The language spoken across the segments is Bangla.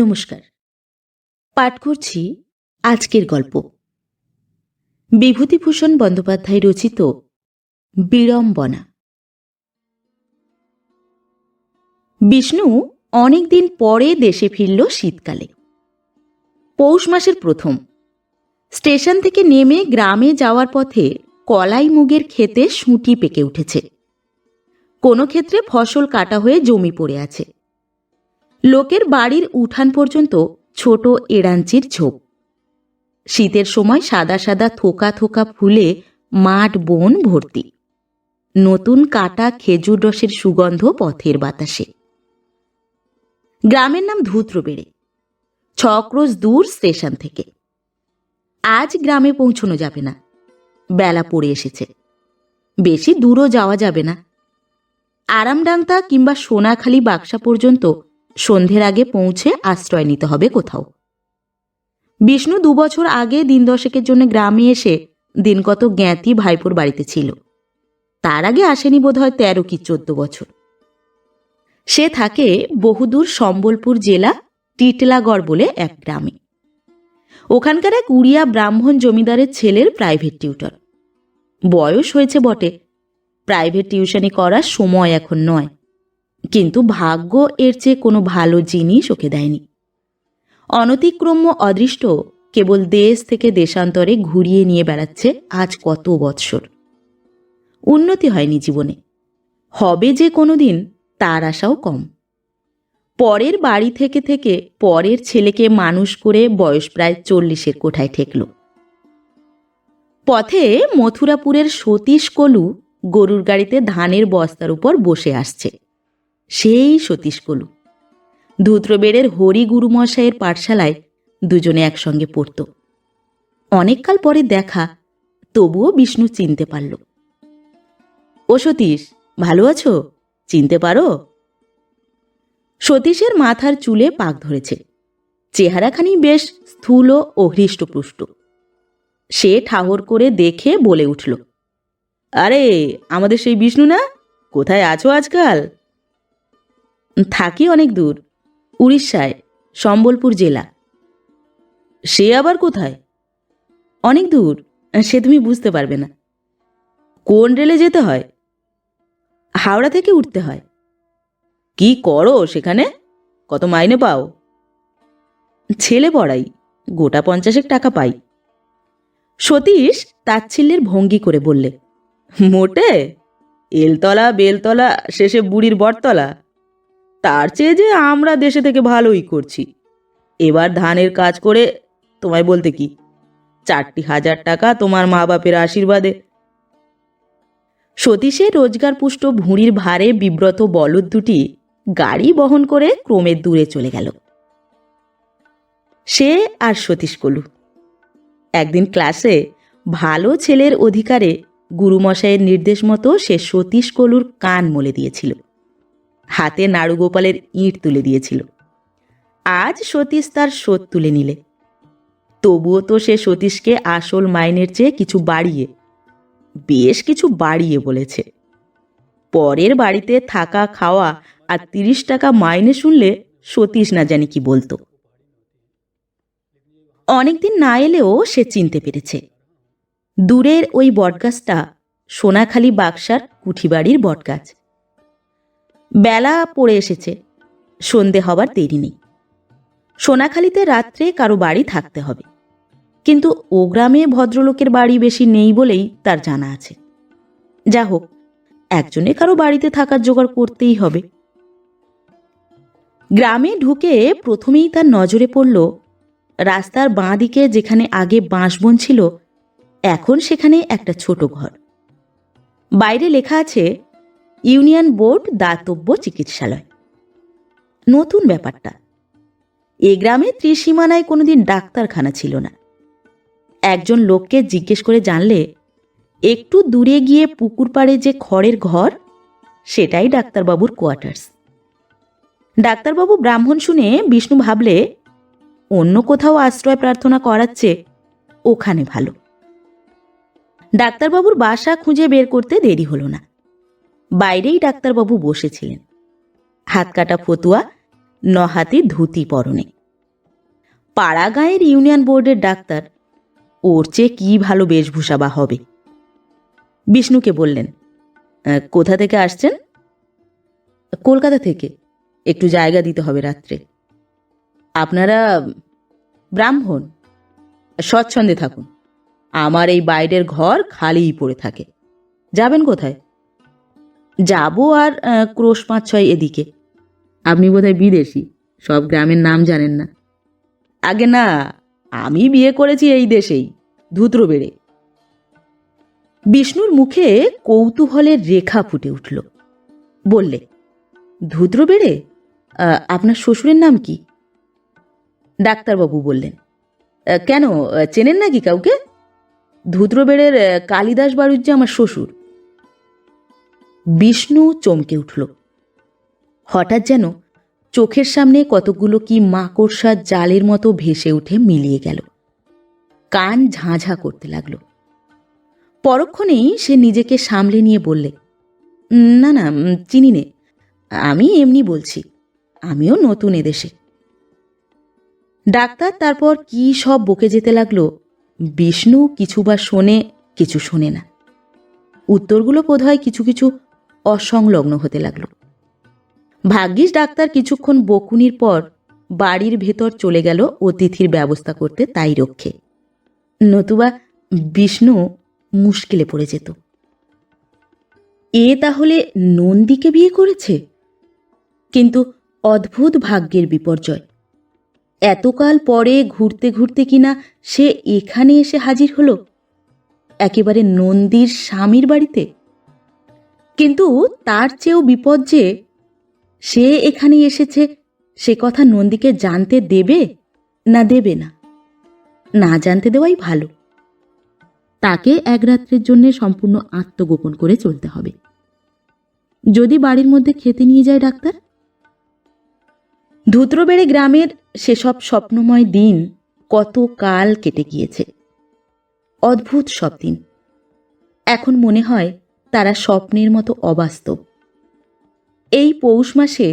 নমস্কার। পাঠ করছি আজকের গল্প। বিভূতিভূষণ বন্দ্যোপাধ্যায় রচিত বিড়ম্বনা। বিষ্ণু অনেকদিন পরে দেশে ফিরল শীতকালে। পৌষ মাসের প্রথম। স্টেশন থেকে নেমে গ্রামে যাওয়ার পথে কলাই মুগের ক্ষেতে সুঁটি পেকে উঠেছে। কোনো ক্ষেত্রে ফসল কাটা হয়ে জমি পড়ে আছে। লোকের বাড়ির উঠান পর্যন্ত ছোট এড়াঞ্চির ঝোপ। শীতের সময় সাদা সাদা থোকা থোকা ফুলে মাঠ, বন ভর্তি। নতুন কাটা খেজুর রসের সুগন্ধ পথের বাতাসে। গ্রামের নাম ধূত্রবেড়ে। ছক্রোশ দূর স্টেশন থেকে। আজ গ্রামে পৌঁছনো যাবে না। বেলা পড়ে এসেছে। বেশি দূরও যাওয়া যাবে না। আরামডাংতা কিংবা সোনাখালি বাক্সা পর্যন্ত সন্ধ্যের আগে পৌঁছে আশ্রয় নিতে হবে কোথাও। বিষ্ণু দুবছর আগে দিন দশেকের জন্য গ্রামে এসে দিন কত জ্ঞাতি ভাইপোর বাড়িতে ছিল। তার আগে আসেনি বোধহয় তেরো কি চোদ্দ বছর। সে থাকে বহুদূর সম্বলপুর জেলা টিটলাগড় বলে এক গ্রামে। ওখানকার এক উড়িয়া ব্রাহ্মণ জমিদারের ছেলের প্রাইভেট টিউটর। বয়স হয়েছে বটে। প্রাইভেট টিউশনি করার সময় এখন নয়। কিন্তু ভাগ্য এর চেয়ে কোনো ভালো জিনিস ওকে দেয়নি। অনতিক্রম্য অদৃষ্ট কেবল দেশ থেকে দেশান্তরে ঘুরিয়ে নিয়ে বেড়াচ্ছে আজ কত বৎসর। উন্নতি হয়নি জীবনে। হবে যে কোনো দিন তার আশাও কম। পরের বাড়ি থেকে থেকে পরের ছেলেকে মানুষ করে বয়স প্রায় চল্লিশের কোঠায় ঠেকল। পথে মথুরাপুরের সতীশ কলু গরুর গাড়িতে ধানের বস্তার উপর বসে আসছে। সেই সতীশ কলু। ধূত্রবেড়ের হরি গুরুমশাইয়ের পাঠশালায় দুজনে একসঙ্গে পড়ত। অনেককাল পরে দেখা, তবুও বিষ্ণু চিনতে পারল। ও সতীশ, ভালো আছো? চিনতে পারো? সতীশের মাথার চুলে পাক ধরেছে। চেহারাখানি বেশ স্থূল ও হৃষ্টপুষ্ট। সে ঠাহর করে দেখে বলে উঠল, আরে, আমাদের সেই বিষ্ণু না? কোথায় আছো আজকাল? থাকি অনেক দূর, উড়িষ্যায়, সম্বলপুর জেলা। সে আবার কোথায়? অনেক দূর, সে তুমি বুঝতে পারবে না। কোন রেলে যেতে হয়? হাওড়া থেকে উঠতে হয়। কি করো সেখানে? কত মাইনে পাও? ছেলে পড়াই, গোটা পঞ্চাশেক টাকা পাই। সতীশ তাচ্ছিল্যের ভঙ্গি করে বললে, মোটে? এলতলা, বেলতলা, শেষে বুড়ির বটতলা। তার চেয়ে যে আমরা দেশে থেকে ভালোই করছি। এবার ধানের কাজ করে তোমায় বলতে কি? চারটি হাজার টাকা তোমার মা বাপের আশীর্বাদে। সতীশের রোজগার পুষ্ট ভুঁড়ির ভারে বিব্রত বলদ দুটি গাড়ি বহন করে ক্রমে দূরে চলে গেল। সে আর সতীশ কলু। একদিন ক্লাসে ভালো ছেলের অধিকারে গুরুমশাইয়ের নির্দেশ মতো সে সতীশ কলুর কান মলে দিয়েছিল। হাতে নাড়ুগোপালের ইঁট তুলে দিয়েছিল। আজ সতীশ তার শোধ তুলে নিলে। তবুও তো সে সতীশকে আসল মাইনের চেয়ে কিছু বাড়িয়ে, বেশ কিছু বাড়িয়ে বলেছে। পরের বাড়িতে থাকা খাওয়া আর তিরিশ টাকা মাইনে শুনলে সতীশ না জানি কি বলতো। অনেকদিন না এলেও সে চিনতে পেরেছে। দূরের ওই বটগাছটা সোনাখালি বাক্সার কুঠিবাড়ির বটগাছ। বেলা পড়ে এসেছে। সন্ধে হবার দেরি নেই। সোনাখালিতে রাত্রে কারও বাড়ি থাকতে হবে। কিন্তু ও গ্রামে ভদ্রলোকের বাড়ি বেশি নেই বলেই তার জানা আছে। যা হোক, একজনে কারও বাড়িতে থাকার জোগাড় করতেই হবে। গ্রামে ঢুকে প্রথমেই তার নজরে পড়ল, রাস্তার বাঁ দিকে যেখানে আগে বাঁশবন ছিল, এখন সেখানে একটা ছোট ঘর। বাইরে লেখা আছে ইউনিয়ন বোর্ড দাতব্য চিকিৎসালয়। নতুন ব্যাপারটা। এ গ্রামে ত্রিসীমানায় কোনোদিন ডাক্তারখানা ছিল না। একজন লোককে জিজ্ঞেস করে জানলে, একটু দূরে গিয়ে পুকুর পাড়ে যে খড়ের ঘর, সেটাই ডাক্তারবাবুর কোয়ার্টার্স। ডাক্তারবাবু ব্রাহ্মণ শুনে বিষ্ণু ভাবলে, অন্য কোথাও আশ্রয় প্রার্থনা করাচ্ছে, ওখানে ভালো। ডাক্তারবাবুর বাসা খুঁজে বের করতে দেরি হলো না। বাইরেই ডাক্তারবাবু বসেছিলেন। হাত কাটা ফতুয়া নহাতি ধুতি পরনে। পাড়াগাঁয়ের ইউনিয়ন বোর্ডের ডাক্তার, ওর চেয়ে কী ভালো বেশভূষা বা হবে? বিষ্ণুকে বললেন কোথা থেকে আসছেন? কলকাতা থেকে। একটু জায়গা দিতে হবে রাত্রে। আপনারা ব্রাহ্মণ, স্বচ্ছন্দে থাকুন। আমার এই বাইরের ঘর খালিই পড়ে থাকে। যাবেন কোথায়? যাব আর ক্রোশ পাঁচ ছয় এদিকে। আপনি বোধহয় বিদেশি সব গ্রামের নাম জানেন না। আগে না আমি বিয়ে করেছি এই দেশেই ধুত্র বেড়ে। বিষ্ণুর মুখে কৌতূহলের রেখা ফুটে উঠল। বললে ধুদ্র বেড়ে? আপনার শ্বশুরের নাম কি? ডাক্তারবাবু বললেন কেন চেনেন নাকি কাউকে? ধুদ্রবেড়ের আহ, কালিদাস বাড়ুজ্জে আমার শ্বশুর। বিষ্ণু চমকে উঠল। হঠাৎ যেন চোখের সামনে কতগুলো কি মাকড়সার জালের মতো ভেসে উঠে মিলিয়ে গেল। কান ঝাঁঝা করতে লাগল। পরক্ষণেই সে নিজেকে সামলে নিয়ে বললে, না না চিনি নে। আমি এমনি বলছি। আমিও নতুন এদেশে। ডাক্তার তারপর কি সব বকে যেতে লাগল, বিষ্ণু কিছু বা শোনে, কিছু শোনে না। উত্তরগুলো বোধহয় কিছু কিছু অসংলগ্ন হতে লাগল। ভাগ্যিস ডাক্তার কিছুক্ষণ বকুনির পর বাড়ির ভেতর চলে গেল অতিথির ব্যবস্থা করতে তাই রক্ষে। নতুবা বিষ্ণু মুশকিলে পড়ে যেত। এ তাহলে নন্দীকে বিয়ে করেছে? কিন্তু অদ্ভুত ভাগ্যের বিপর্যয়। এতকাল পরে ঘুরতে ঘুরতে কিনা সে এখানে এসে হাজির হলো? একেবারে নন্দীর স্বামীর বাড়িতে? কিন্তু তার চেয়েও বিপদ যে সে এখানে এসেছে, সে কথা নন্দীকে জানতে দেবে না দেবে না? না জানতে দেওয়াই ভালো। তাকে এক রাত্রের জন্য সম্পূর্ণ আত্মগোপন করে চলতে হবে। যদি বাড়ির মধ্যে খেতে নিয়ে যায় ডাক্তার? ধুত্রবেড়ে গ্রামের সেসব স্বপ্নময় দিন কত কাল কেটে গিয়েছে। অদ্ভুত সব দিন। এখন মনে হয় তারা স্বপ্নের মতো অবাস্তব। এই পৌষ মাসে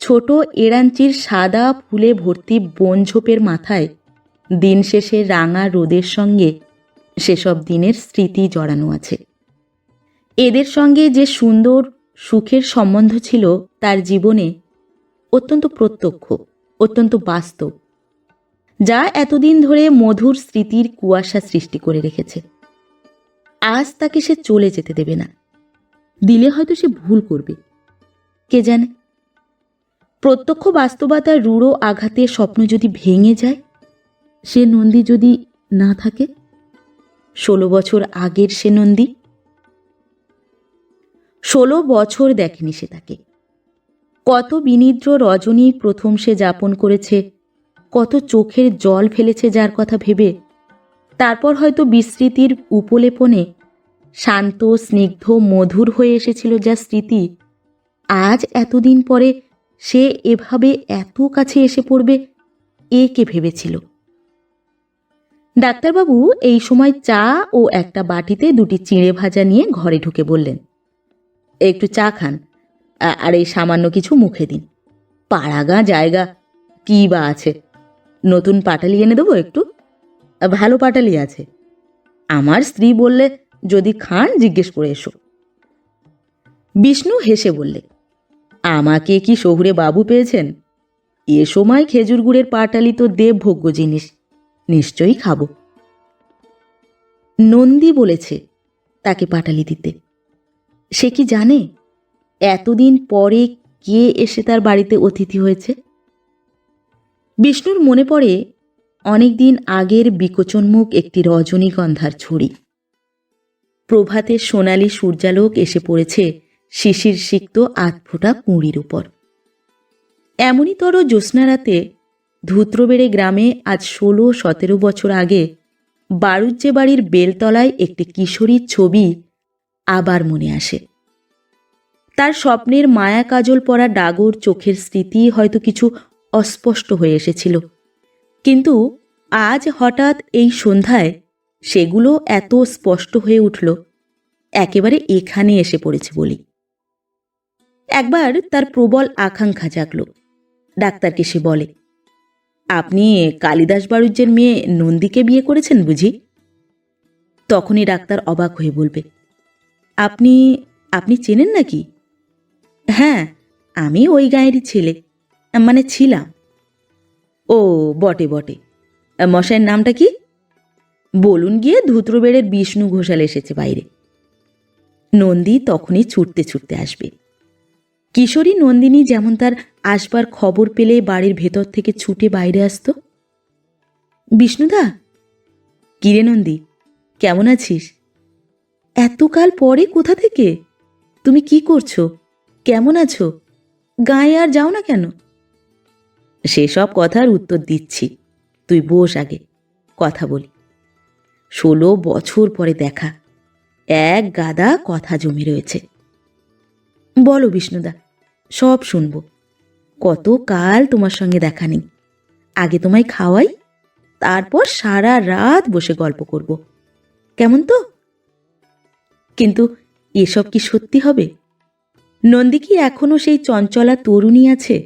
ছোট এড়াঞ্চির সাদা ফুলে ভর্তি বনঝোপের মাথায় দিন শেষে রাঙা রোদের সঙ্গে সেসব দিনের স্মৃতি জড়ানো আছে। এদের সঙ্গে যে সুন্দর সুখের সম্বন্ধ ছিল তার জীবনে অত্যন্ত প্রত্যক্ষ, অত্যন্ত বাস্তব, যা এতদিন ধরে মধুর স্মৃতির কুয়াশা সৃষ্টি করে রেখেছে। আজ তাকে সে চলে যেতে দেবে না। দিলে হয়তো সে ভুল করবে। কে জানে? প্রত্যক্ষ বাস্তবতার রূঢ় আঘাতে স্বপ্ন যদি ভেঙে যায়, সে নন্দী যদি না থাকে? ষোলো বছর আগের সে নন্দী? ষোলো বছর দেখেনি সে তাকে। কত বিনিদ্র রজনী প্রথম সে যাপন করেছে, কত চোখের জল ফেলেছে যার কথা ভেবে তারপর হয়তো বিস্মৃতির উপলেপনে শান্ত, স্নিগ্ধ, মধুর হয়ে এসেছিল যা স্মৃতি। আজ এতদিন পরে সে এভাবে এত কাছে এসে পড়বে, এ কে ভেবেছিল? ডাক্তারবাবু এই সময় চা ও একটা বাটিতে দুটি চিঁড়ে ভাজা নিয়ে ঘরে ঢুকে বললেন, একটু চা খান আর এই সামান্য কিছু মুখে দিন। পাড়াগা জায়গা, কি বা আছে? নতুন পাটালি এনে দেবো একটু? ভালো পাটালি আছে। আমার স্ত্রী বললে, যদি খান, জিজ্ঞেস করে এসো। বিষ্ণু হেসে বললে, আমাকে কি শহুরে বাবু পেয়েছেন? এ সময় খেজুর গুড়ের পাটালি তো দেবভোগ্য জিনিস, নিশ্চয়ই খাব। নন্দী বলেছে তাকে পাটালি দিতে। সে কি জানে, এতদিন পরে কে এসে তার বাড়িতে অতিথি হয়েছে? বিষ্ণুর মনে পড়ে অনেকদিন আগের বিকোচনমুখ একটি রজনীগন্ধার ছড়ি প্রভাতে সোনালি সূর্যালোক এসে পড়েছে শিশির সিক্ত আধফোটা কুঁড়ির উপর। এমনইতর জ্যোৎস্নারাতে ধূত্রবেড়ে গ্রামে আজ ষোলো সতেরো বছর আগে বাড়ুজ্জে বাড়ির বেলতলায় একটি কিশোরীর ছবি আবার মনে আসে। তার স্বপ্নের মায়া কাজল পরা ডাগর চোখের স্মৃতি হয়তো কিছু অস্পষ্ট হয়ে এসেছিল। কিন্তু আজ হঠাৎ এই সন্ধ্যায় সেগুলো এত স্পষ্ট হয়ে উঠল। একেবারে এখানে এসে পড়েছে বলি। একবার তার প্রবল আকাঙ্ক্ষা জাগল। ডাক্তারকে সে বলে, আপনি কালিদাস বাড়ুজ্যের মেয়ে নন্দীকে বিয়ে করেছেন বুঝি? তখনই ডাক্তার অবাক হয়ে বলবে, আপনি আপনি চেনেন নাকি? হ্যাঁ আমি ওই গাঁয়েরই ছেলে মানে ছিলাম। ও, বটে বটে। মশাইয়ের নামটা কি? বলুন গিয়ে, ধুত্রবেড়ের বিষ্ণু ঘোষাল এসেছে বাইরে। নন্দী তখনই ছুটতে ছুটতে আসবে। কিশোরী নন্দিনী যেমন তার আসবার খবর পেলে বাড়ির ভেতর থেকে ছুটে বাইরে আসতো। বিষ্ণুদা? কিরে নন্দী, কেমন আছিস? এতকাল পরে কোথা থেকে? তুমি কি করছ? কেমন আছো? গায়ে আর যাও না কেন? সেসব কথার উত্তর দিচ্ছি। তুই বস আগে, কথা বলি। ষোলো বছর পরে দেখা, এক গাদা কথা জমি রয়েছে। বলো বিষ্ণুদা, সব শুনব। কত কাল তোমার সঙ্গে দেখা নেই। আগে তোমায় খাওয়াই, তারপর সারা রাত বসে গল্প করব। কেমন তো? কিন্তু এসব কি সত্যি হবে? নন্দী কি এখনও সেই চঞ্চলা তরুণী আছে?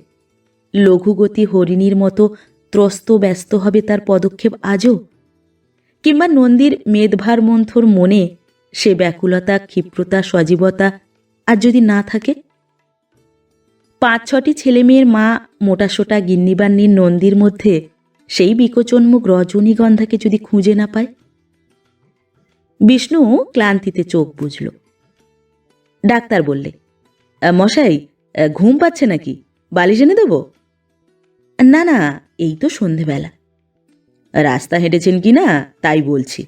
লঘুগতি হরিণীর মতো ত্রস্ত ব্যস্ত হবে তার পদক্ষেপ আজও? কিংবা নন্দীর মেদভার মন্থর মনে সে ব্যাকুলতা, ক্ষিপ্রতা, সজীবতা আর যদি না থাকে? পাঁচ ছটি ছেলেমেয়ের মা, মোটাসোটা গিন্নিবান্নির নন্দীর মধ্যে সেই বিকচন্মুখ রজনীগন্ধাকে যদি খুঁজে না পায়? বিষ্ণু ক্লান্তিতে চোখ বুঝল ডাক্তার বললে, মশাই, ঘুম পাচ্ছে নাকি? বালিশ এনে দেবো? না না, এই তো সন্ধেবেলা। রাস্তা হেঁটেছেন কি না, তাই বলছি।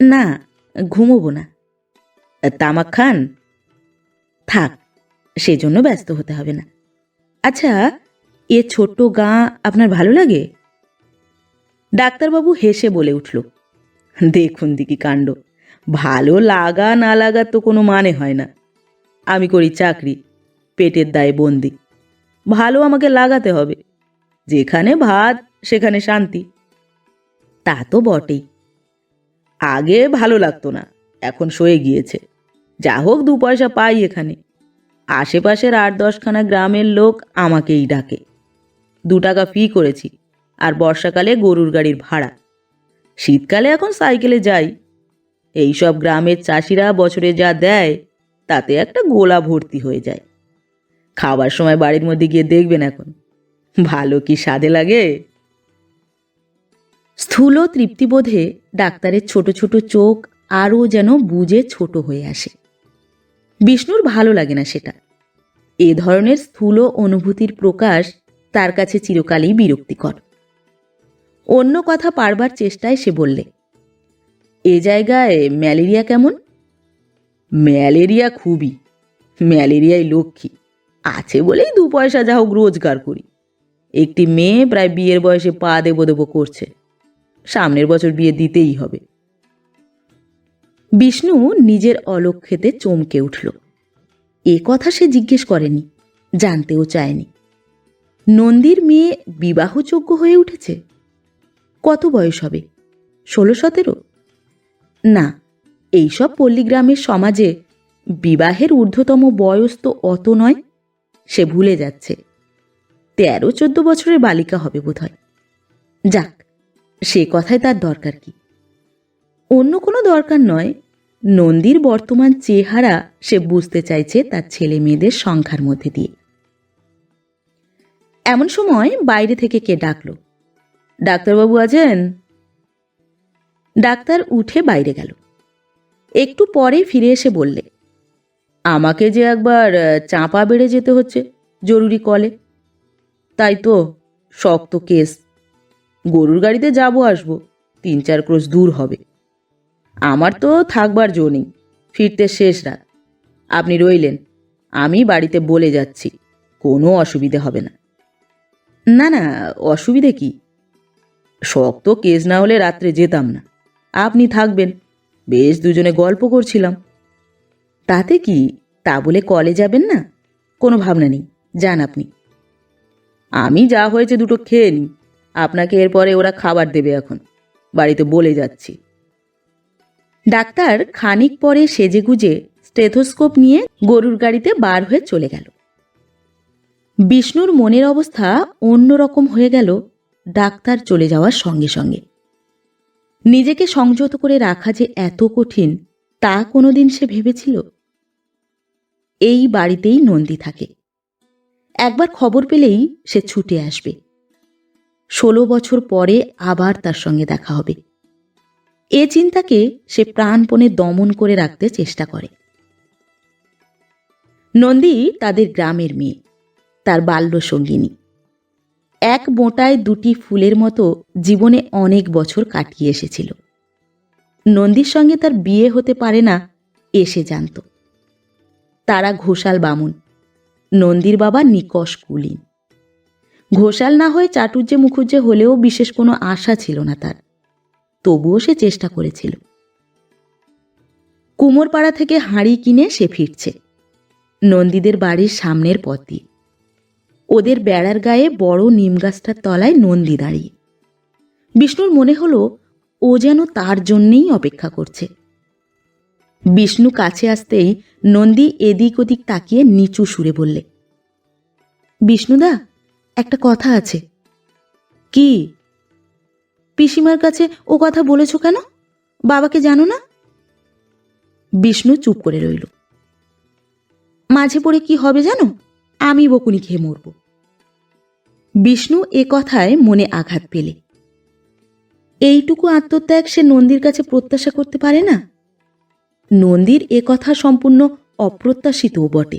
না, ঘুমোবো না। তামাক খান? থাক, সেজন্য ব্যস্ত হতে হবে না। আচ্ছা এ ছোট্ট গাঁ আপনার ভালো লাগে? ডাক্তারবাবু হেসে বলে উঠল, দেখুন দিকি কাণ্ড, ভালো লাগা না লাগার তো কোনো মানে হয় না। আমি করি চাকরি, পেটের দায়ে বন্দি। ভালো আমাকে লাগাতে হবে। যেখানে ভাত, সেখানে শান্তি। তা তো বটেই। আগে ভালো লাগতো না, এখন সয়ে গিয়েছে। যা হোক দু পয়সা পাই এখানে। আশেপাশের আট দশখানা গ্রামের লোক আমাকেই ডাকে। দু টাকা ফি করেছি, আর বর্ষাকালে গরুর গাড়ির ভাড়া। শীতকালে এখন সাইকেলে যাই। এইসব গ্রামের চাষিরা বছরে যা দেয়, তাতে একটা গোলা ভর্তি হয়ে যায়। খাবার সময় বাড়ির মধ্যে গিয়ে দেখবেন এখন। ভালো কি স্বাদে লাগে? স্থূল তৃপ্তিবোধে ডাক্তারের ছোট ছোট চোখ আরও যেন বুঝে ছোট হয়ে আসে। বিষ্ণুর ভালো লাগে না সেটা। এ ধরনের স্থূল অনুভূতির প্রকাশ তার কাছে চিরকালই বিরক্তিকর। অন্য কথা পারবার চেষ্টায় সে বললে, এ জায়গায় ম্যালেরিয়া কেমন? ম্যালেরিয়া খুবই। ম্যালেরিয়াই লক্ষ্মী। আছে বলেই দু পয়সা যা হোক রোজগার করি। একটি মেয়ে প্রায় বিয়ের বয়সে পা দেবো দেবো করছে। সামনের বছর বিয়ে দিতেই হবে। বিষ্ণু নিজের অলক্ষেতে চমকে উঠল। এ কথা সে জিজ্ঞেস করেনি, জানতেও চায়নি। নন্দীর মেয়ে বিবাহযোগ্য হয়ে উঠেছে? কত বয়স হবে? ষোলো সতেরো? না এইসব পল্লীগ্রামের সমাজে বিবাহের ঊর্ধ্বতম বয়স তো অত নয়, সে ভুলে যাচ্ছে। তেরো চোদ্দ বছরের বালিকা হবে বোধহয়। যাক, সে কথায় তার দরকার কি? অন্য কোনো দরকার নয়। নন্দীর বর্তমান চেহারা সে বুঝতে চাইছে তার ছেলে মেয়েদের সংখ্যার মধ্যে দিয়ে। এমন সময় বাইরে থেকে কে ডাকলো? ডাক্তারবাবু আছেন? ডাক্তার উঠে বাইরে গেল। একটু পরে ফিরে এসে বললে, আমাকে যে একবার চাঁপা বেড়ে যেতে হচ্ছে, জরুরি কলে। তাই তো, শক্ত কেস। গরুর গাড়িতে যাব আসব, তিন চার ক্রোশ দূর হবে। আমার তো থাকবার জো নেই, ফিরতে শেষ রাত। আপনি রইলেন, আমি বাড়িতে বলে যাচ্ছি, কোনো অসুবিধে হবে না। না না, অসুবিধে কি? শক্ত কেস না হলে রাত্রে যেতাম না। আপনি থাকবেন, বেশ দুজনে গল্প করছিলাম। তাতে কি, তা বলে কলে যাবেন না? কোনো ভাবনা নেই, যান আপনি। আমি যা হয়েছে দুটো খেয়ে নিই। আপনাকে এরপরে ওরা খাবার দেবে এখন। বাড়িতে বলে যাচ্ছি। ডাক্তার খানিক পরে সেজেগুজে স্টেথোস্কোপ নিয়ে গরুর গাড়িতে বার হয়ে চলে গেল। বিষ্ণুর মনের অবস্থা অন্যরকম হয়ে গেল ডাক্তার চলে যাওয়ার সঙ্গে সঙ্গে। নিজেকে সংযত করে রাখা যে এত কঠিন, তা কোনোদিন সে ভেবেছিল? এই বাড়িতেই নন্দী থাকে। একবার খবর পেলেই সে ছুটে আসবে। ষোলো বছর পরে আবার তার সঙ্গে দেখা হবে। এ চিন্তাকে সে প্রাণপণে দমন করে রাখতে চেষ্টা করে। নন্দী তাদের গ্রামের মেয়ে, তার বাল্য সঙ্গিনী। এক মোটায় দুটি ফুলের মতো জীবনে অনেক বছর কাটিয়ে এসেছিল। নন্দীর সঙ্গে তার বিয়ে হতে পারে না এসে জানত। তারা ঘোষাল বামুন। নন্দীর বাবা নিকষ কুলীন ঘোষাল না হয়ে চাটুর্যে মুখুজ্জে হলেও বিশেষ কোনো আশা ছিল না তার। তবুও সে চেষ্টা করেছিল। কুমোরপাড়া থেকে হাঁড়ি কিনে সে ফিরছে। নন্দীদের বাড়ির সামনের পথ ওদের বেড়ার গায়ে বড় নিম গাছটার তলায় নন্দী দাঁড়িয়ে। বিষ্ণুর মনে হলো, ও যেন তার জন্যেই অপেক্ষা করছে। বিষ্ণু কাছে আসতেই নন্দী এদিক ওদিক তাকিয়ে নিচু সুরে বললে, বিষ্ণুদা, একটা কথা আছে। কি? পিসিমার কাছে ও কথা বলেছ কেন? বাবাকে জানো না? বিষ্ণু চুপ করে রইল। মাঝে পড়ে কি হবে জানো? আমি বকুনি খেয়ে মরব। বিষ্ণু এ কথায় মনে আঘাত পেলে। এইটুকু আত্মত্যাগ সে নন্দীর কাছে প্রত্যাশা করতে পারে না? নন্দীর এ কথা সম্পূর্ণ অপ্রত্যাশিতও বটে।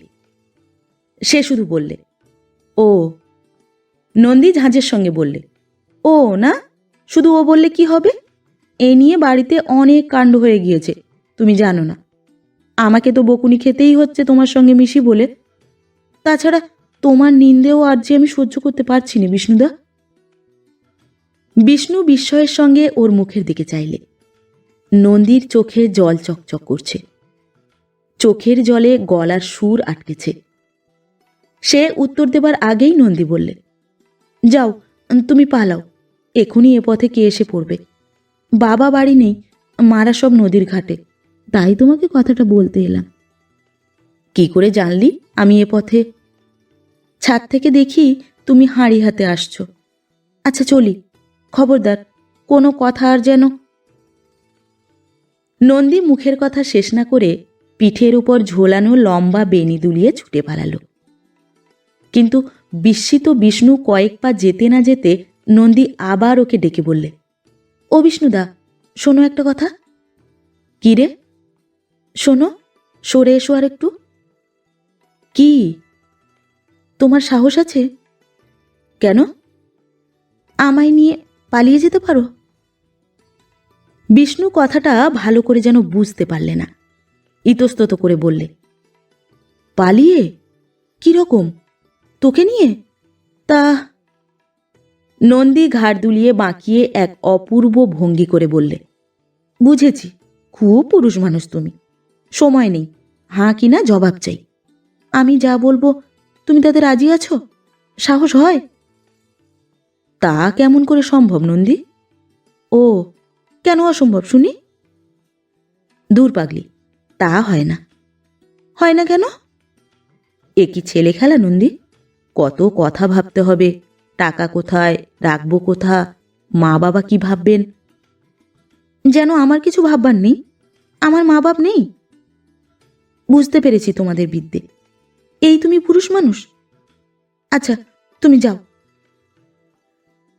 সে শুধু বললে, ও। নন্দী ঝাঁঝের সঙ্গে বললে, ও না? শুধু ও বললে কি হবে? এ নিয়ে বাড়িতে অনেক কাণ্ড হয়ে গিয়েছে, তুমি জানো না। আমাকে তো বকুনি খেতেই হচ্ছে তোমার সঙ্গে মিশি বলে। তাছাড়া তোমার নিন্দেও আর যে আমি সহ্য করতে পারছি না, বিষ্ণুদা? বিষ্ণু বিস্ময়ের সঙ্গে ওর মুখের দিকে চাইলে নন্দীর চোখে জল চকচক করছে। চোখের জলে গলার সুর আটকেছে। সে উত্তর দেবার আগেই নন্দী বললে, যাও, তুমি পালাও। এখনই এ পথে কে এসে পড়বে? বাবা বাড়ি নেই, মারা সব নদীর ঘাটে। তাই তোমাকে কথাটা বলতে এলাম। কি করে জানলি আমি এ পথে? ছাদ থেকে দেখি তুমি হাঁড়ি হাতে আসছো। আচ্ছা চলি। খবরদার, কোনো কথা আর যেন নন্দী মুখের কথা শেষ না করে পিঠের উপর ঝোলানো লম্বা বেনি দুলিয়ে ছুটে পালালো। কিন্তু বিস্মিত বিষ্ণু কয়েক পা যেতে না যেতে নন্দী আবার ওকে ডেকে বললে, ও বিষ্ণুদা, শোনো একটা কথা। কি রে? শোনো, সরে এসো আর একটু কি? তোমার সাহস আছে? কেন? আমায় নিয়ে পালিয়ে যেতে পারো? বিষ্ণু কথাটা ভালো করে যেন বুঝতে পারলে না। ইতস্তত করে বললে, পালিয়ে? কীরকম? তোকে নিয়ে? তা নন্দী ঘাড় দুলিয়ে বাঁকিয়ে এক অপূর্ব ভঙ্গি করে বললে, বুঝেছি, খুব পুরুষ মানুষ তুমি। সময় নেই, হাঁ কি না জবাব চাই। আমি যা বলব, তুমি তাতে রাজি আছো? সাহস হয়? তা কেমন করে সম্ভব নন্দী? ও কেন অসম্ভব, শুনি? দূর পাগলি, তা হয় না। হয় না কেন? এ কি ছেলে খেলা, নন্দী? কত কথা ভাবতে হবে, টাকা কোথায়, রাখব কোথা, মা বাবা কি ভাববেন? যেন আমার কিছু ভাববার নেই, আমার মা বাপ নেই। বুঝতে পেরেছি তোমাদের বিদ্যে। এই তুমি পুরুষ মানুষ? আচ্ছা তুমি যাও।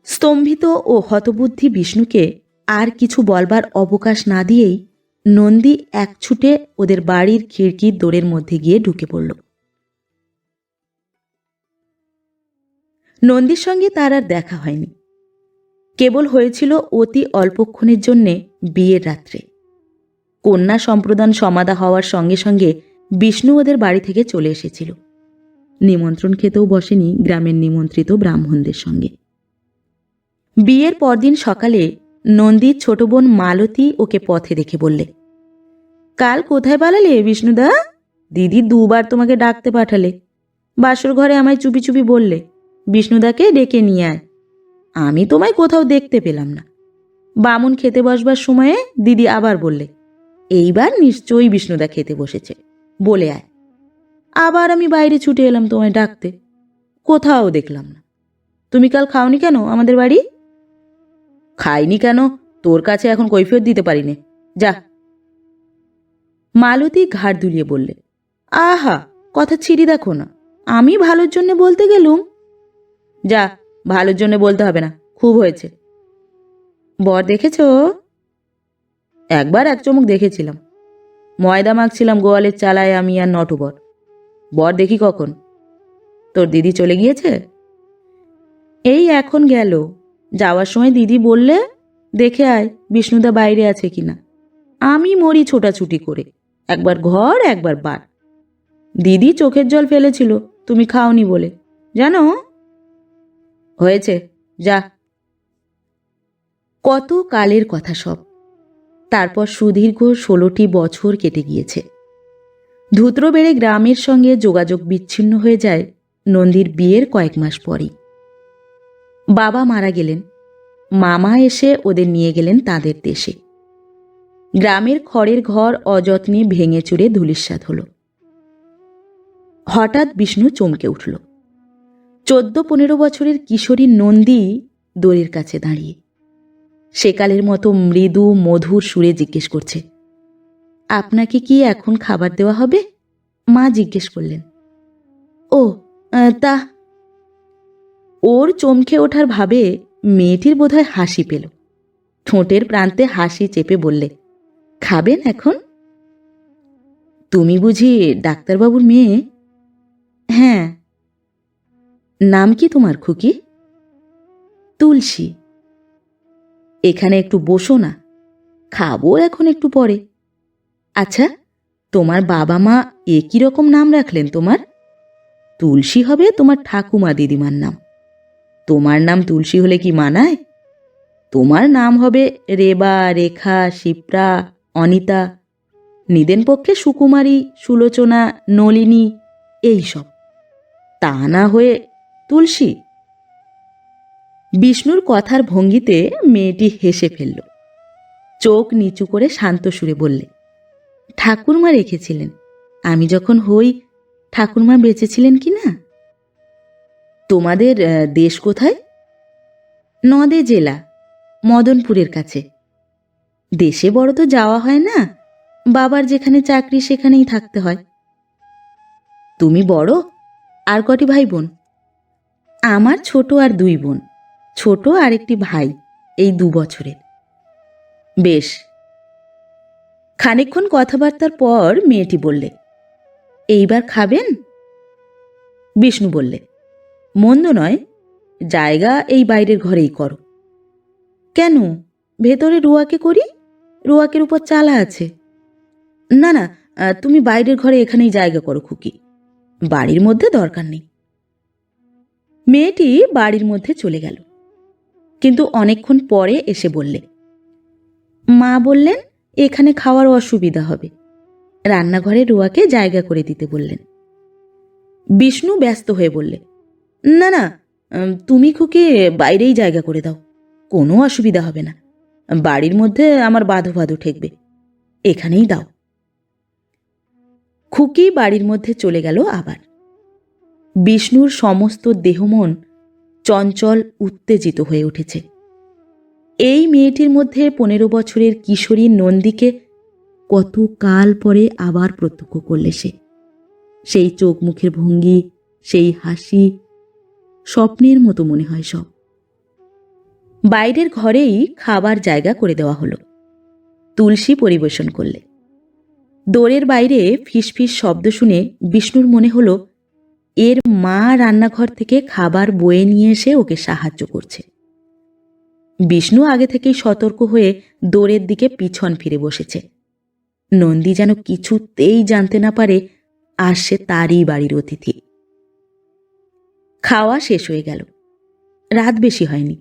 স্তম্ভিত ও হতবুদ্ধি বিষ্ণুকে আর কিছু বলবার অবকাশ না দিয়েই নন্দী এক ছুটে ওদের বাড়ির খিড়কির দোরের মধ্যে গিয়ে ঢুকে পড়ল। নন্দীর সঙ্গে তার আর দেখা হয়নি। কেবল হয়েছিল অতি অল্পক্ষণের জন্যে বিয়ের রাত্রে। কন্যা সম্প্রদান সমাধা হওয়ার সঙ্গে সঙ্গে বিষ্ণু ওদের বাড়ি থেকে চলে এসেছিল। নিমন্ত্রণ খেতেও বসেনি গ্রামের নিমন্ত্রিত ব্রাহ্মণদের সঙ্গে। বিয়ের পরদিন সকালে নন্দীর ছোট বোন মালতী ওকে পথে দেখে বললে, কাল কোথায় পালালে, বিষ্ণুদা? দিদি দুবার তোমাকে ডাকতে পাঠালে। বাসর ঘরে আমায় চুপি চুপি বললে, বিষ্ণুদাকে ডেকে নিয়ে আয়। আমি তোমায় কোথাও দেখতে পেলাম না। বামুন খেতে বসবার সময়ে দিদি আবার বললে, এইবার নিশ্চয়ই বিষ্ণুদা খেতে বসেছে। বলে আয়। আবার আমি বাইরে ছুটে এলাম তোমায় ডাকতে। কোথাও দেখলাম না। তুমি কাল খাওনি কেন আমাদের বাড়ি? খাইনি কেন? তোর কাছে এখন কৈফিয়ত দিতে পারিনি। যা। মালতী ঘাড় দুলিয়ে বললে, আহা, কথা ছিঁড়ি দেখো না। আমি ভালোর জন্য বলতে গেলুম? যা, ভালোর জন্য বলতে হবে না, খুব হয়েছে। বর দেখেছ? একবার এক চমক দেখেছিলাম। ময়দা মাখছিলাম গোয়ালের চালায় আমি আর নটবর বর দেখি কখন? তোর দিদি চলে গিয়েছে? এই এখন গেল। যাওয়ার সময় দিদি বললে, দেখে আয়, বিষ্ণুদা বাইরে আছে কিনা। আমি মরি ছোটাছুটি করে, একবার ঘর, একবার বার। দিদি চোখের জল ফেলেছিল, তুমি খাওনি বলে। জানো? হয়েছে, যা। কত কালের কথা সব। তারপর সুদীর্ঘ ষোলোটি বছর কেটে গিয়েছে। ধূত্র বেড়ে গ্রামের সঙ্গে যোগাযোগ বিচ্ছিন্ন হয়ে যায়, নন্দীর বিয়ের কয়েক মাস পরই। বাবা মারা গেলেন। মামা এসে ওদের নিয়ে গেলেন তাদের দেশে। গ্রামের খড়ের ঘর অযত্নে ভেঙে চুরে ধুলিস্বাদ হল। হঠাৎ বিষ্ণু চমকে উঠল। চোদ্দ পনেরো বছরের কিশোরী নন্দী দড়ির কাছে দাঁড়িয়ে। সেকালের মতো মৃদু, মধুর সুরে জিজ্ঞেস করছে, আপনাকে কি এখন খাবার দেওয়া হবে? মা জিজ্ঞেস করলেন, ও তা ওর চমকে ওঠার ভাবে মেয়েটির বোধহয় হাসি পেল। ঠোঁটের প্রান্তে হাসি চেপে বললে, খাবেন এখন? তুমি বুঝি ডাক্তারবাবুর মেয়ে? হ্যাঁ। নাম কি তোমার, খুকি? তুলসী। এখানে একটু বসো না, খাব এখন একটু পরে। আচ্ছা তোমার বাবা মা একই রকম নাম রাখলেন তোমার? তুলসী হবে তোমার ঠাকুমা দিদিমার নাম। তোমার নাম তুলসী হলে কি মানায়? তোমার নাম হবে রেবা, রেখা, শিপ্রা, অনিতা, নিদেন পক্ষে সুকুমারী, সুলোচনা, নলিনী এইসব তা না হয়ে তুলসী? বিষ্ণুর কথার ভঙ্গিতে মেয়েটি হেসে ফেলল। চোখ নিচু করে শান্ত সুরে বললে, ঠাকুরমা রেখেছিলেন। আমি যখন হই, ঠাকুরমা বেঁচেছিলেন কি না? তোমাদের দেশ কোথায়? নদে জেলা, মদনপুরের কাছে। দেশে বড় তো যাওয়া হয় না, বাবার যেখানে চাকরি সেখানেই থাকতে হয়। তুমি বড়, আর কটি ভাই বোন আমার ছোট আর দুই বোন, ছোট আর একটি ভাই, এই দু বছরের। বেশ। খানিকক্ষণ কথাবার্তার পর মেয়েটি বললে, এইবার খাবেন? বিষ্ণু বললে মন্দ নয়, জায়গা এই বাইরের ঘরেই করো। কেন? ভেতরে রুয়াকে করি? রুয়াকের উপর চালা আছে। না না, তুমি বাইরের ঘরে এখানেই জায়গা করো, খুকি। বাড়ির মধ্যে দরকার নেই। মেয়েটি বাড়ির মধ্যে চলে গেল। কিন্তু অনেকক্ষণ পরে এসে বললে, মা বললেন, এখানে খাওয়ার অসুবিধা হবে। রান্নাঘরে রুয়াকে জায়গা করে দিতে বললেন। বিষ্ণু ব্যস্ত হয়ে বললে না না তুমি খুকে বাইরেই জায়গা করে দাও। কোনো অসুবিধা হবে না। বাড়ির মধ্যে আমার বাধো বাধো ঠেকবে। এখানেই দাও। খুকি বাড়ির মধ্যে চলে গেল আবার। বিষ্ণুর সমস্ত দেহমন চঞ্চল উত্তেজিত হয়ে উঠেছে। এই মেয়েটির মধ্যে পনেরো বছরের কিশোরী নন্দীকে কত কাল পরে আবার প্রত্যক্ষ করলে সে। সেই চোখ মুখের ভঙ্গি, সেই হাসি স্বপ্নের মতো মনে হয় সব। বাইরের ঘরেই খাবার জায়গা করে দেওয়া হলো। তুলসী পরিবেশন করলে। দোরের বাইরে ফিসফিস শব্দ শুনে বিষ্ণুর মনে হলো, এর মা রান্নাঘর থেকে খাবার বয়ে নিয়ে এসে ওকে সাহায্য করছে। বিষ্ণু আগে থেকেই সতর্ক হয়ে দোরের দিকে পিছন ফিরে বসেছে। নন্দী যেন কিছুতেই জানতে না পারে, আর সে তারই বাড়ির অতিথি। খাওয়া শেষ হয়ে গেল। রাত বেশি হয়নি।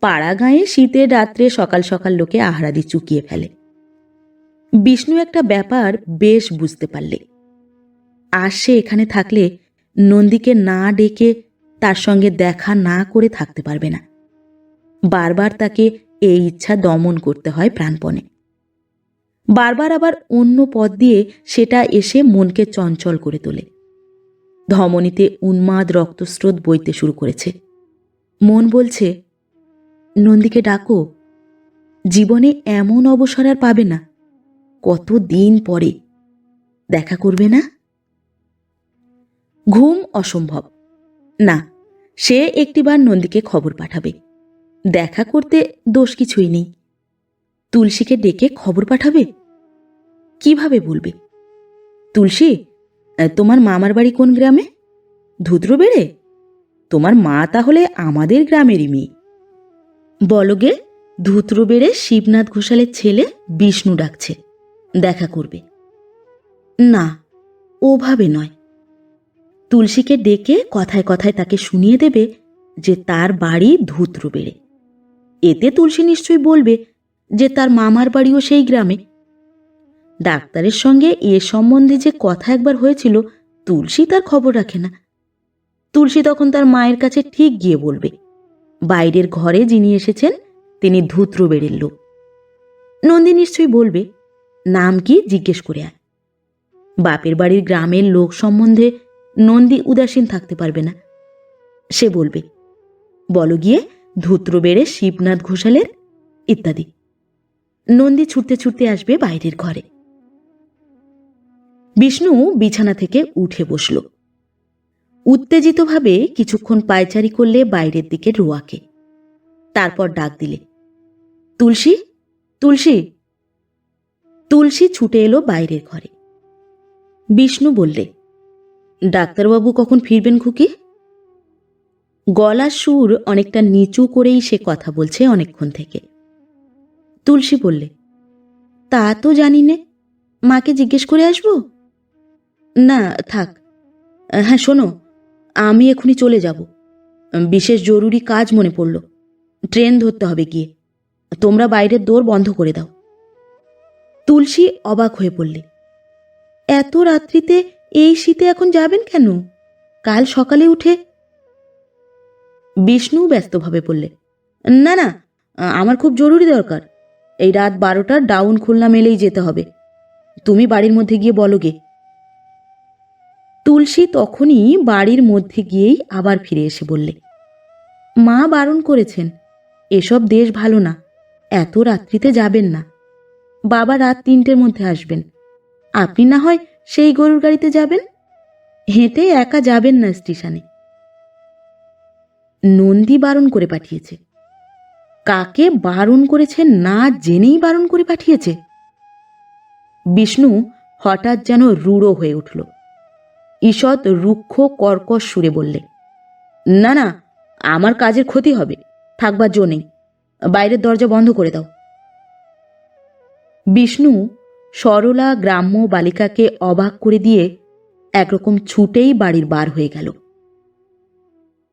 পাড়া গাঁয়ে শীতের রাত্রে সকাল সকাল লোকে আহারাদি চুকিয়ে ফেলে। বিষ্ণু একটা ব্যাপার বেশ বুঝতে পারলে। আর সে এখানে থাকলে নন্দীকে না ডেকে তার সঙ্গে দেখা না করে থাকতে পারবে না। বারবার তাকে এই ইচ্ছা দমন করতে হয় প্রাণপণে। বারবার আবার অন্য পথ দিয়ে সেটা এসে মনকে চঞ্চল করে তোলে। ধমনীতে উন্মাদ রক্তস্রোত বইতে শুরু করেছে। মন বলছে, নন্দীকে ডাকো, জীবনে এমন অবসর আর পাবে না, কত দিন পরে দেখা করবে না? ঘুম অসম্ভব। না, সে একটিবার নন্দীকে খবর পাঠাবে। দেখা করতে দোষ কিছুই নেই। তুলসীকে ডেকে খবর পাঠাবে? কীভাবে বলবে? তুলসী তোমার মামার বাড়ি কোন গ্রামে? ধুদ্র বেড়ে। তোমার মা তাহলে আমাদের গ্রামেরই মেয়ে। বলগে ধুত্র বেড়ে শিবনাথ ঘোষালের ছেলে বিষ্ণু ডাকছে। দেখা করবে। না, ওভাবে নয়। তুলসীকে ডেকে কথায় কথায় তাকে শুনিয়ে দেবে যে তার বাড়ি ধুত্র বেড়ে। এতে তুলসী নিশ্চয়ই বলবে যে তার মামার বাড়িও সেই গ্রামে। ডাক্তারের সঙ্গে এ সম্বন্ধে যে কথা একবার হয়েছিল, তুলসী তার খবর রাখে না। তুলসী তখন তার মায়ের কাছে ঠিক গিয়ে বলবে, বাইরের ঘরে যিনি এসেছেন, তিনি ধূত্র বেড়ের লোক। নন্দী নিশ্চয়ই বলবে, নাম কি? জিজ্ঞেস করে আয়। বাপের বাড়ির গ্রামের লোক সম্বন্ধে নন্দী উদাসীন থাকতে পারবে না। সে বলবে, বলো গিয়ে ধূত্র বেড়ে শিবনাথ ঘোষালের ইত্যাদি। নন্দী ছুটতে ছুটতে আসবে বাইরের ঘরে। বিষ্ণু বিছানা থেকে উঠে বসল। উত্তেজিতভাবে কিছুক্ষণ পায়চারি করলে বাইরের দিকে রোয়াকে। তারপর ডাক দিলে, তুলসী তুলসী। তুলসী ছুটে এলো বাইরের ঘরে। বিষ্ণু বললে, ডাক্তারবাবু কখন ফিরবেন খুকি? গলার সুর অনেকটা নিচু করেই সে কথা বলছে অনেকক্ষণ থেকে। তুলসী বললে, তা তো জানি নে, মাকে জিজ্ঞেস করে আসব? না, থাক। হ্যাঁ শোনো, আমি এখনই চলে যাব। বিশেষ জরুরি কাজ মনে পড়ল। ট্রেন ধরতে হবে গিয়ে। তোমরা বাইরের দোর বন্ধ করে দাও। তুলসী অবাক হয়ে পড়লে। এত রাত্রিতে এই শীতে এখন যাবেন কেন? কাল সকালে উঠে বিষ্ণু ব্যস্তভাবে বললে না না, আমার খুব জরুরি দরকার। এই রাত বারোটার ডাউন খুলনা মেলেই যেতে হবে। তুমি বাড়ির মধ্যে গিয়ে বলো গে। তুলসী তখনই বাড়ির মধ্যে গিয়েই আবার ফিরে এসে বললে, মা বারণ করেছেন, এসব দেশ ভালো না, এত রাত্রিতে যাবেন না। বাবা রাত তিনটের মধ্যে আসবেন। আপনি না হয় সেই গরুর গাড়িতে যাবেন? হেঁটে একা যাবেন না স্টেশনে। নন্দী বারণ করে পাঠিয়েছে। কাকে বারণ করেছে না জেনেই বারণ করে পাঠিয়েছে? বিষ্ণু হঠাৎ যেন রূঢ় হয়ে উঠল। ঈষৎ রুক্ষ কর্কশ সুরে বললে, না না, আমার কাজের ক্ষতি হবে, থাকবার জো নেই। বাইরের দরজা বন্ধ করে দাও। বিষ্ণু সরলা গ্রাম্য বালিকাকে অবাক করে দিয়ে একরকম ছুটেই বাড়ির বার হয়ে গেল।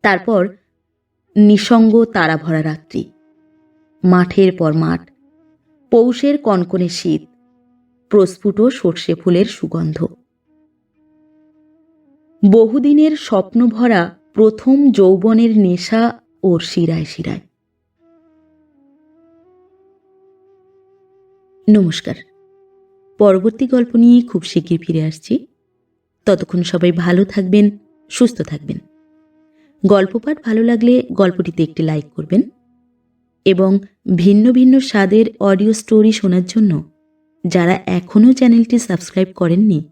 তারপর নিসঙ্গ তারা ভরা রাত্রি। মাঠের পর মাঠ, পৌষের কনকনে শীত, প্রস্ফুট সর্ষে ফুলের সুগন্ধ। বহুদিনের স্বপ্ন ভরা প্রথম যৌবনের নেশা ওর শিরায় শিরায়। নমস্কার। পরবর্তী গল্প নিয়ে খুব শিগগির ফিরে আসছি। ততক্ষণ সবাই ভালো থাকবেন, সুস্থ থাকবেন। গল্প পাঠ ভালো লাগলে গল্পটিতে একটি লাইক করবেন এবং ভিন্ন ভিন্ন স্বাদের অডিও স্টোরি শোনার জন্য যারা এখনও চ্যানেলটি সাবস্ক্রাইব করেননি,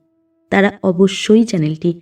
তারা অবশ্যই চ্যানেলটি